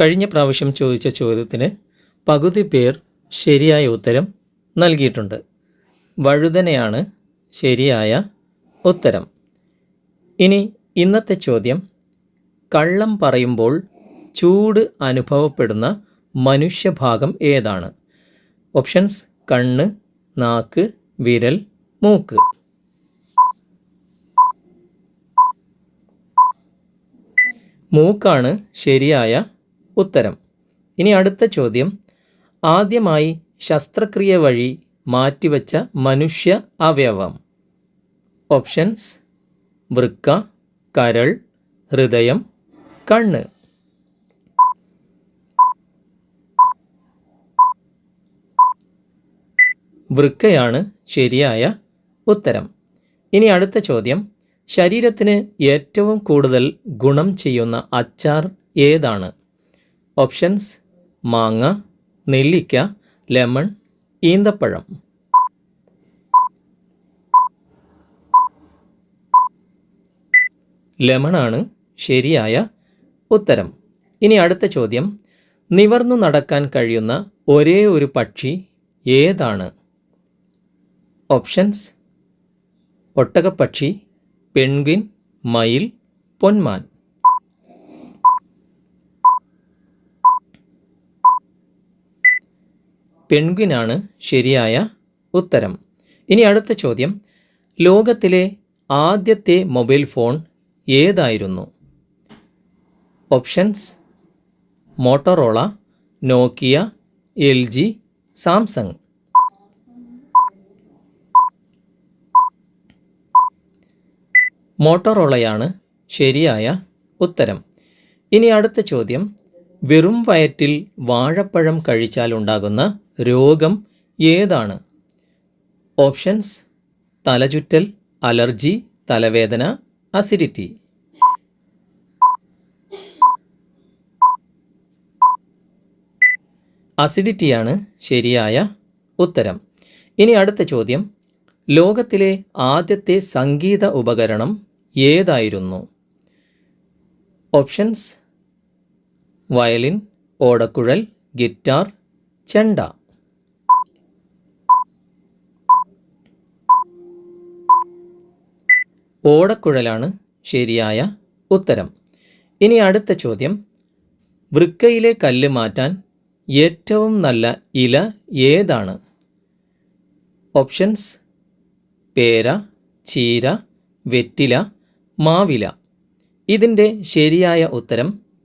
കഴിഞ്ഞ പ്രാവശ്യം ചോദിച്ച ചോദ്യത്തിന് പകുതി പേർ ശരിയായ ഉത്തരം നൽകിയിട്ടുണ്ട്. വഴുതനയാണ് ശരിയായ ഉത്തരം. ഇനി ഇന്നത്തെ ചോദ്യം. കള്ളം പറയുമ്പോൾ ചൂട് അനുഭവപ്പെടുന്ന മനുഷ്യഭാഗം ഏതാണ്? ഓപ്ഷൻസ് കണ്ണ് നാക്ക് വിരൽ മൂക്ക്. മൂക്കാണ് ശരിയായ ഉത്തരം. ഇനി അടുത്ത ചോദ്യം. ആദ്യമായി ശസ്ത്രക്രിയ വഴി മാറ്റിവെച്ച മനുഷ്യ അവയവം. ഓപ്ഷൻസ്. വൃക്ക കരൾ ഹൃദയം കണ്ണ്. വൃക്കയാണ് ശരിയായ ഉത്തരം. ഇനി അടുത്ത ചോദ്യം. ശരീരത്തിന് ഏറ്റവും കൂടുതൽ ഗുണം ചെയ്യുന്ന അച്ചാർ ഏതാണ്? ഓപ്ഷൻസ് മാങ്ങ നെല്ലിക്ക ലെമൺ ഈന്തപ്പഴം. ലെമണാണ് ശരിയായ ഉത്തരം. ഇനി അടുത്ത ചോദ്യം. നിവർന്നു നടക്കാൻ കഴിയുന്ന ഒരേ ഒരു പക്ഷി ഏതാണ്? ഓപ്ഷൻസ് ഒട്ടകപ്പക്ഷി പെൺഗ്വിൻ മയിൽ പൊന്മാൻ. പെൺഗ്വിനാണ് ശരിയായ ഉത്തരം. ഇനി അടുത്ത ചോദ്യം. ലോകത്തിലെ ആദ്യത്തെ മൊബൈൽ ഫോൺ ഏതായിരുന്നു? Options. Motorola Nokia L G Samsung. മോട്ടോറോളയാണ് ശരിയായ ഉത്തരം. ഇനി അടുത്ത ചോദ്യം. വെറും വയറ്റിൽ വാഴപ്പഴം കഴിച്ചാലുണ്ടാകുന്ന രോഗം ഏതാണ്? ഓപ്ഷൻസ് തലചുറ്റൽ അലർജി തലവേദന അസിഡിറ്റി. അസിഡിറ്റിയാണ് ശരിയായ ഉത്തരം. ഇനി അടുത്ത ചോദ്യം. ലോകത്തിലെ ആദ്യത്തെ സംഗീത ഉപകരണം ഏതായിരുന്നു? ഓപ്ഷൻസ് വയലിൻ ഓടക്കുഴൽ ഗിറ്റാർ ചെണ്ട. ഓടക്കുഴലാണ് ശരിയായ ഉത്തരം. ഇനി അടുത്ത ചോദ്യം. വൃക്കയിലെ കല്ല് മാറ്റാൻ ഏറ്റവും നല്ല ഇല ഏതാണ്? ഓപ്ഷൻസ്. പേര ചീര വെറ്റില മാവില. ഇതിന്റെ ശരിയായ ഉത്തരം